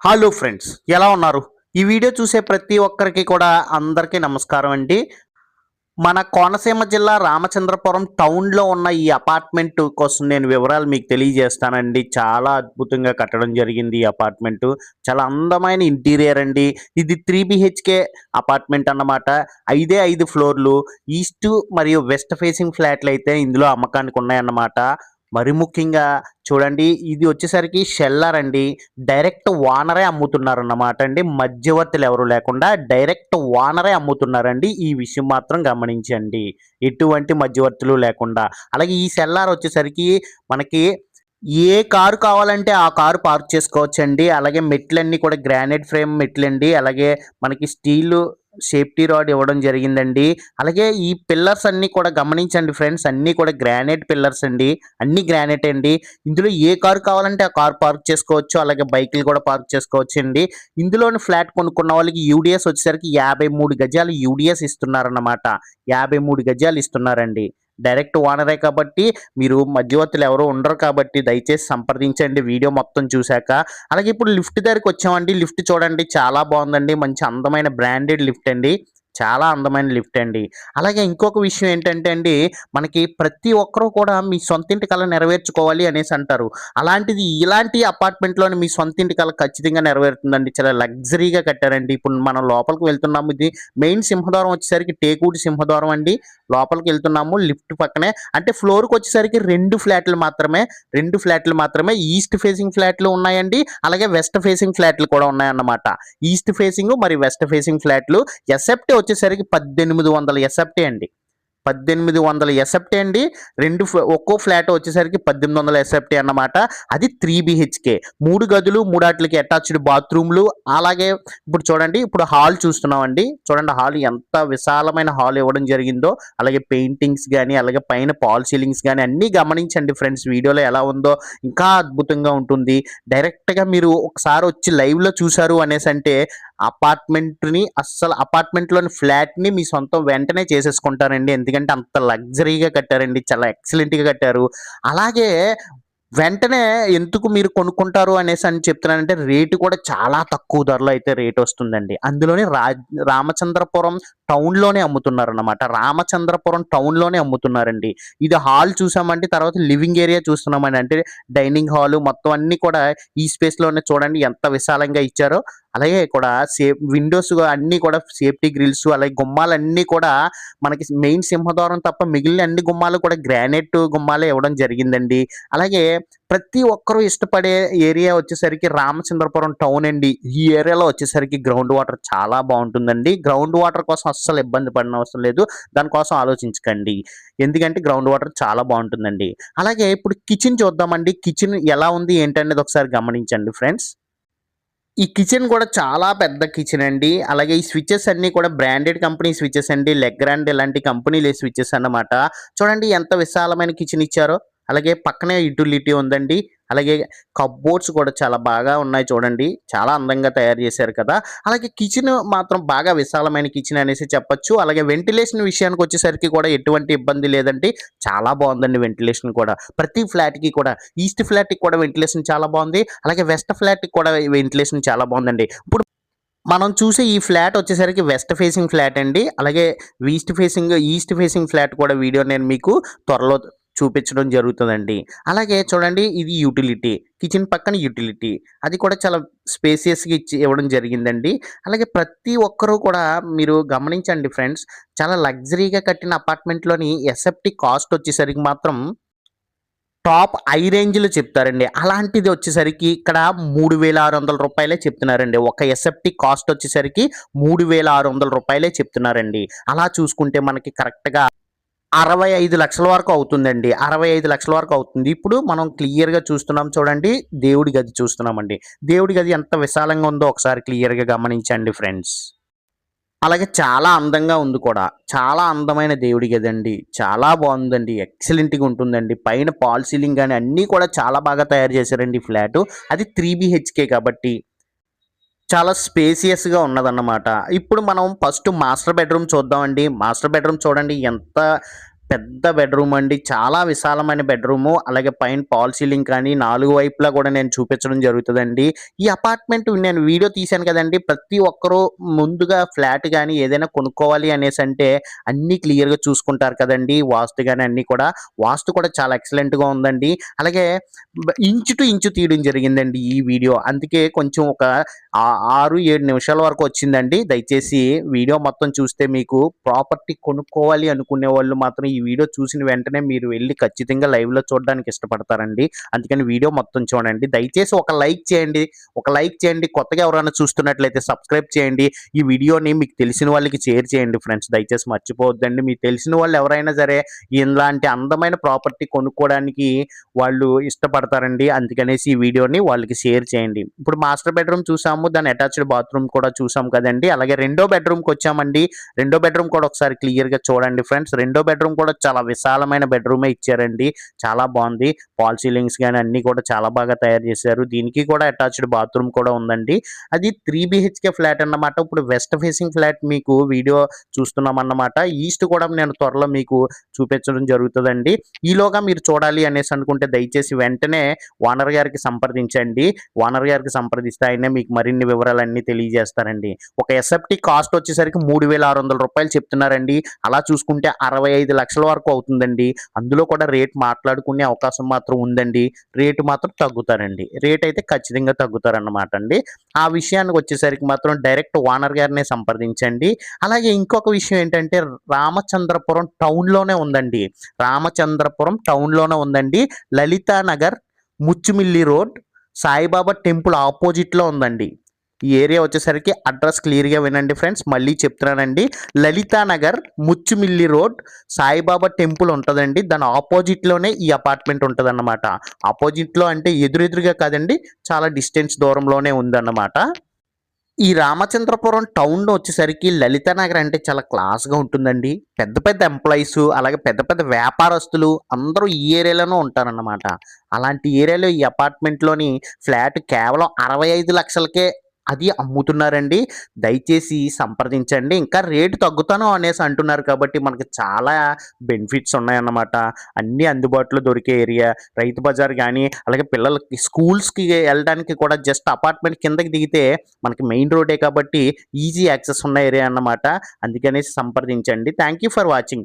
Hello friends ఎలా ఉన్నారు? ఈ వీడియో చూసే ప్రతి ఒక్కరికి కూడా అందరికీ నమస్కారం అండి. మన కోనసీమ జిల్లా రామచంద్రపురం టౌన్లో ఉన్న ఈ అపార్ట్మెంట్ కోసం నేను వివరాలు మీకు తెలియజేస్తానండి. చాలా అద్భుతంగా కట్టడం జరిగింది ఈ అపార్ట్మెంట్ చాలా అందమైన ఇంటీరియర్ అండి. ఇది త్రీ బిహెచ్కే అపార్ట్మెంట్ అన్నమాట. ఐదే ఐదు ఫ్లోర్లు ఈస్ట్ మరియు వెస్ట్ ఫేసింగ్ ఫ్లాట్లు అయితే ఇందులో అమ్మకానికి ఉన్నాయన్నమాట. మరి ముఖ్యంగా చూడండి ఇది వచ్చేసరికి షెల్లర్ అండి. డైరెక్ట్ వానరే అమ్ముతున్నారు అన్నమాట అండి. మధ్యవర్తులు ఎవరు లేకుండా డైరెక్ట్ వానరే అమ్ముతున్నారండి. ఈ విషయం మాత్రం గమనించండి. ఎటువంటి మధ్యవర్తులు లేకుండా. అలాగే ఈ సెల్లార్ వచ్చేసరికి మనకి ఏ కారు కావాలంటే ఆ కారు పార్క్ చేసుకోవచ్చండి. అలాగే మెట్లన్నీ కూడా గ్రానైట్ ఫ్రేమ్ మెట్లండి. అలాగే మనకి స్టీల్ సేఫ్టీ రాడ్ ఇవ్వడం జరిగిందండి. అలాగే ఈ పిల్లర్స్ అన్నీ కూడా గమనించండి ఫ్రెండ్స్ అన్నీ కూడా గ్రానైట్ పిల్లర్స్ అండి. అన్ని గ్రానైట్ అండి. ఇందులో ఏ కారు కావాలంటే ఆ కారు పార్క్ చేసుకోవచ్చు అలాగే బైకులు కూడా పార్క్ చేసుకోవచ్చు అండి. ఇందులోని ఫ్లాట్ కొనుక్కున్న వాళ్ళకి యూడిఎస్ వచ్చేసరికి యాభై మూడు గజాలు యూడిఎస్ ఇస్తున్నారన్నమాట. యాభై మూడు గజాలు ఇస్తున్నారండి. డైరెక్ట్ ఓనరే కాబట్టి మీరు మధ్యవర్తులు ఎవరు ఉండరు కాబట్టి దయచేసి సంప్రదించండి. వీడియో మొత్తం చూశాక. అలాగే ఇప్పుడు లిఫ్ట్ దగ్గరికి వచ్చామండి. లిఫ్ట్ చూడండి చాలా బాగుందండి. మంచి అందమైన బ్రాండెడ్ లిఫ్ట్ అండి. చాలా అందమైన లిఫ్ట్ అండి. అలాగే ఇంకొక విషయం ఏంటంటే అండి మనకి ప్రతి ఒక్కరూ కూడా మీ సొంత ఇంటి కళ నెరవేర్చుకోవాలి అనేసి అంటారు. అలాంటిది ఇలాంటి అపార్ట్మెంట్లోని మీ సొంత ఇంటి కళ ఖచ్చితంగా నెరవేరుతుందండి. చాలా లగ్జరీగా కట్టారండి. ఇప్పుడు మనం లోపలికి వెళ్తున్నాము. ఇది మెయిన్ సింహద్వారం వచ్చేసరికి టేకూటి సింహద్వారం అండి. లోపలికి వెళ్తున్నాము. లిఫ్ట్ పక్కనే అంటే ఫ్లోర్కి వచ్చేసరికి రెండు ఫ్లాట్లు మాత్రమే రెండు ఫ్లాట్లు మాత్రమే. ఈస్ట్ ఫేసింగ్ ఫ్లాట్లు ఉన్నాయండి. అలాగే వెస్ట్ ఫేసింగ్ ఫ్లాట్లు కూడా ఉన్నాయన్నమాట. ఈస్ట్ ఫేసింగ్ మరి వెస్ట్ ఫేసింగ్ ఫ్లాట్లు. ఎసెప్ట్ వచ్చేసరికి పద్దెనిమిది వందల ఎసెప్టే అండి. పద్దెనిమిది వందల ఎసెప్టీ అండి. రెండు ఒక్కో ఫ్లాట్ వచ్చేసరికి పద్దెనిమిది వందల ఎస్ఎఫ్టీ అన్నమాట. అది త్రీ బిహెచ్కే మూడు గదులు మూడాట్లకి అటాచ్డ్ బాత్రూమ్లు. అలాగే ఇప్పుడు చూడండి ఇప్పుడు హాల్ చూస్తున్నామండి. చూడండి హాల్ ఎంత విశాలమైన హాల్ ఇవ్వడం జరిగిందో. అలాగే పెయింటింగ్స్ కానీ అలాగే పైన పాల్ సీలింగ్స్ కానీ అన్నీ గమనించండి ఫ్రెండ్స్. వీడియోలో ఎలా ఉందో ఇంకా అద్భుతంగా ఉంటుంది. డైరెక్ట్గా మీరు ఒకసారి వచ్చి లైవ్లో చూశారు అనేసి అంటే అపార్ట్మెంట్ని అస్సలు అపార్ట్మెంట్లోని ఫ్లాట్ని మీ సొంతం వెంటనే చేసేసుకుంటారండి. ఎందుకంటే అంత లగ్జరీగా కట్టారండి. చాలా ఎక్సలెంట్గా కట్టారు. అలాగే వెంటనే ఎందుకు మీరు కొనుక్కుంటారు అనేసి అని చెప్తున్నానంటే రేటు కూడా చాలా తక్కువ ధరలో అయితే రేట్ వస్తుందండి. అందులోనే రా రామచంద్రపురం టౌన్లోనే అమ్ముతున్నారు అనమాట రామచంద్రపురం టౌన్లోనే అమ్ముతున్నారండి. ఇది హాల్ చూసామంటే తర్వాత లివింగ్ ఏరియా చూస్తున్నామండి అంటే డైనింగ్ హాల్ మొత్తం అన్ని కూడా ఈ స్పేస్లోనే చూడండి ఎంత విశాలంగా ఇచ్చారో. అలాగే కూడా సేఫ్ విండోస్ అన్నీ కూడా సేఫ్టీ గ్రిల్స్ అలాగే గుమ్మాలన్నీ కూడా మనకి మెయిన్ సింహద్వారం తప్ప మిగిలిన అన్ని గుమ్మాలు కూడా గ్రానైట్ గుమ్మాలే ఇవ్వడం జరిగిందండి. అలాగే ప్రతి ఒక్కరూ ఇష్టపడే ఏరియా వచ్చేసరికి రామచంద్రపురం టౌన్ అండి. ఈ ఏరియాలో వచ్చేసరికి గ్రౌండ్ వాటర్ చాలా బాగుంటుందండి. గ్రౌండ్ వాటర్ కోసం అస్సలు ఇబ్బంది పడిన అవసరం లేదు. దానికోసం ఆలోచించకండి. ఎందుకంటే గ్రౌండ్ వాటర్ చాలా బాగుంటుందండి. అలాగే ఇప్పుడు కిచెన్ చూద్దామండి. కిచెన్ ఎలా ఉంది ఏంటనేది ఒకసారి గమనించండి ఫ్రెండ్స్. ఈ కిచెన్ కూడా చాలా పెద్ద కిచెన్ అండి. అలాగే ఈ స్విచెస్ అన్ని కూడా బ్రాండెడ్ కంపెనీ స్విచ్చెస్ అండి. లెగ్రాండ్ ఇలాంటి కంపెనీలు స్విచ్చెస్ అన్నమాట. చూడండి ఎంత విశాలమైన కిచెన్ ఇచ్చారో. అలాగే పక్కనే యూటిలిటీ ఉందండి. అలాగే కబ్బోర్డ్స్ కూడా చాలా బాగా ఉన్నాయి చూడండి. చాలా అందంగా తయారు చేశారు కదా. అలాగే కిచెన్ మాత్రం బాగా విశాలమైన కిచెన్ అనేసి చెప్పొచ్చు. అలాగే వెంటిలేషన్ విషయానికి వచ్చేసరికి కూడా ఎటువంటి ఇబ్బంది లేదండి. చాలా బాగుందండి వెంటిలేషన్ కూడా. ప్రతి ఫ్లాట్కి కూడా ఈస్ట్ ఫ్లాట్కి కూడా వెంటిలేషన్ చాలా బాగుంది. అలాగే వెస్ట్ ఫ్లాట్కి కూడా వెంటిలేషన్ చాలా బాగుందండి. ఇప్పుడు మనం చూసే ఈ ఫ్లాట్ వచ్చేసరికి వెస్ట్ ఫేసింగ్ ఫ్లాట్ అండి. అలాగే east facing east facing flat కూడా వీడియో నేను మీకు త్వరలో చూపించడం జరుగుతుందండి. అలాగే చూడండి ఇది యూటిలిటీ కిచెన్ పక్కన యూటిలిటీ. అది కూడా చాలా స్పేసియస్గా ఇచ్చి ఇవ్వడం జరిగిందండి. అలాగే ప్రతి ఒక్కరూ కూడా మీరు గమనించండి ఫ్రెండ్స్ చాలా లగ్జరీగా కట్టిన అపార్ట్మెంట్లోని ఎస్ఎఫ్టీ కాస్ట్ వచ్చేసరికి మాత్రం టాప్ ఐ రేంజ్లో చెప్తారండి. అలాంటిది వచ్చేసరికి ఇక్కడ మూడు వేల ఆరు వందల రూపాయలే చెప్తున్నారండి. ఒక ఎస్ఎఫ్టీ కాస్ట్ వచ్చేసరికి మూడు వేల ఆరు వందల రూపాయలే చెప్తున్నారండి. అలా చూసుకుంటే మనకి కరెక్ట్గా అరవై ఐదు లక్షల వరకు అవుతుందండి. అరవై ఐదు లక్షల వరకు అవుతుంది. ఇప్పుడు మనం క్లియర్గా చూస్తున్నాం చూడండి. దేవుడి గది చూస్తున్నామండి. దేవుడి గది ఎంత విశాలంగా ఉందో ఒకసారి క్లియర్గా గమనించండి ఫ్రెండ్స్. అలాగే చాలా అందంగా ఉంది కూడా. చాలా అందమైన దేవుడి గదండి చాలా బాగుందండి. ఎక్సలెంట్గా ఉంటుందండి. పైన పాల్ సీలింగ్ కానీ అన్నీ కూడా చాలా బాగా తయారు చేశారండి ఫ్లాటు. అది త్రీ బిహెచ్కే కాబట్టి చాలా స్పేసియస్గా ఉన్నదన్నమాట. ఇప్పుడు మనం ఫస్ట్ మాస్టర్ బెడ్రూమ్ చూద్దామండి. మాస్టర్ బెడ్రూమ్ చూడండి ఎంత పెద్ద బెడ్రూమ్ అండి. చాలా విశాలమైన బెడ్రూము. అలాగే పైన పాల్ సీలింగ్ కానీ నాలుగు వైపులా కూడా నేను చూపించడం జరుగుతుందండి. ఈ అపార్ట్మెంట్ నేను వీడియో తీశాను కదండి. ప్రతి ఒక్కరూ ముందుగా ఫ్లాట్ కానీ ఏదైనా కొనుక్కోవాలి అనేసి అంటే అన్నీ క్లియర్గా చూసుకుంటారు కదండి. వాస్తు కానీ అన్నీ కూడా. వాస్తు కూడా చాలా ఎక్సలెంట్గా ఉందండి. అలాగే ఇంచు టు ఇంచు తీయడం జరిగిందండి ఈ వీడియో. అందుకే కొంచెం ఒక ఆరు ఏడు నిమిషాల వరకు వచ్చిందండి. దయచేసి వీడియో మొత్తం చూస్తే మీకు ప్రాపర్టీ కొనుక్కోవాలి అనుకునే వాళ్ళు మాత్రం ఈ ఈ వీడియో చూసిన వెంటనే మీరు వెళ్ళి ఖచ్చితంగా లైవ్లో చూడడానికి ఇష్టపడతారండి. అందుకని వీడియో మొత్తం చూడండి. దయచేసి ఒక లైక్ చేయండి. ఒక లైక్ చేయండి. కొత్తగా ఎవరైనా చూస్తున్నట్లయితే సబ్స్క్రైబ్ చేయండి. ఈ వీడియోని మీకు తెలిసిన వాళ్ళకి షేర్ చేయండి ఫ్రెండ్స్ దయచేసి మర్చిపోవద్దండి. మీకు తెలిసిన వాళ్ళు ఎవరైనా సరే ఇలాంటి అందమైన ప్రాపర్టీ కొనుక్కోవడానికి వాళ్ళు ఇష్టపడతారండి. అందుకనేసి ఈ వీడియోని వాళ్ళకి షేర్ చేయండి. ఇప్పుడు మాస్టర్ బెడ్రూమ్ చూసాము. దాని అటాచ్డ్ బాత్రూమ్ కూడా చూసాం కదండి. అలాగే రెండో బెడ్రూమ్కి వచ్చామండి. రెండో బెడ్రూమ్ కూడా ఒకసారి క్లియర్గా చూడండి ఫ్రెండ్స్ రెండో బెడ్రూమ్ కూడా చాలా విశాలమైన బెడ్రూమే ఇచ్చారండి. చాలా బాగుంది. పాల్ సీలింగ్స్ కానీ అన్ని కూడా చాలా బాగా తయారు చేశారు. దీనికి కూడా అటాచ్డ్ బాత్రూమ్ కూడా ఉందండి. అది త్రీ బిహెచ్కే ఫ్లాట్ అన్నమాట. ఇప్పుడు వెస్ట్ ఫేసింగ్ ఫ్లాట్ మీకు వీడియో చూస్తున్నాం అన్నమాట ఈస్ట్ కూడా నేను త్వరలో మీకు చూపించడం జరుగుతుందండి. ఈలోగా మీరు చూడాలి అనేసి అనుకుంటే దయచేసి వెంటనే ఓనర్ గారికి సంప్రదించండి. ఓనర్ గారికి సంప్రదిస్తే ఆయనే మీకు మరిన్ని వివరాలన్నీ తెలియజేస్తారండి. ఒక ఎస్ఎఫ్టీ కాస్ట్ వచ్చేసరికి మూడు వేల ఆరు వందల రూపాయలు చెప్తున్నారండి. అలా చూసుకుంటే అరవై ఐదు లక్షల వరకు అవుతుందండి. అందులో కూడా రేట్ మాట్లాడుకునే అవకాశం మాత్రం ఉందండి. రేటు మాత్రం తగ్గుతారండి. రేట్ అయితే ఖచ్చితంగా తగ్గుతారన్నమాట అండి. ఆ విషయానికి వచ్చేసరికి మాత్రం డైరెక్ట్ ఓనర్ గారినే సంప్రదించండి. అలాగే ఇంకొక విషయం ఏంటంటే రామచంద్రపురం టౌన్లోనే ఉందండి. రామచంద్రపురం టౌన్లోనే ఉందండి. లలితా నగర్ ముచ్చుమిల్లి రోడ్ సాయిబాబా టెంపుల్ ఆపోజిట్లో ఉందండి. ఈ ఏరియా వచ్చేసరికి అడ్రస్ క్లియర్గా వినండి ఫ్రెండ్స్. మళ్ళీ చెప్తున్నానండి. లలితా నగర్ ముచ్చుమిల్లి రోడ్ సాయిబాబా టెంపుల్ ఉంటుందండి. దాని ఆపోజిట్లోనే ఈ అపార్ట్మెంట్ ఉంటుంది అన్నమాట ఆపోజిట్లో అంటే ఎదురెదురుగా కాదండి చాలా డిస్టెన్స్ దూరంలోనే ఉందన్నమాట. ఈ రామచంద్రపురం టౌన్లో వచ్చేసరికి లలితానగర్ అంటే చాలా క్లాస్గా ఉంటుందండి. పెద్ద పెద్ద ఎంప్లాయీస్ అలాగే పెద్ద పెద్ద వ్యాపారస్తులు అందరూ ఈ ఏరియాలోనే ఉంటారన్నమాట. అలాంటి ఏరియాలో ఈ అపార్ట్మెంట్లోని ఫ్లాట్ కేవలం అరవై ఐదు లక్షలకే అది అమ్ముతున్నారండి. దయచేసి సంప్రదించండి. ఇంకా రేటు తగ్గుతాను అనేసి అంటున్నారు కాబట్టి మనకి చాలా బెనిఫిట్స్ ఉన్నాయన్నమాట. అన్నీ అందుబాటులో దొరికే ఏరియా రైతు బజార్ కానీ అలాగే పిల్లలకి స్కూల్స్కి వెళ్ళడానికి కూడా జస్ట్ అపార్ట్మెంట్ కిందకి దిగితే మనకి మెయిన్ రోడే కాబట్టి ఈజీ యాక్సెస్ ఉన్న ఏరియా అన్నమాట. అందుకనేసి సంప్రదించండి. Thank you for watching.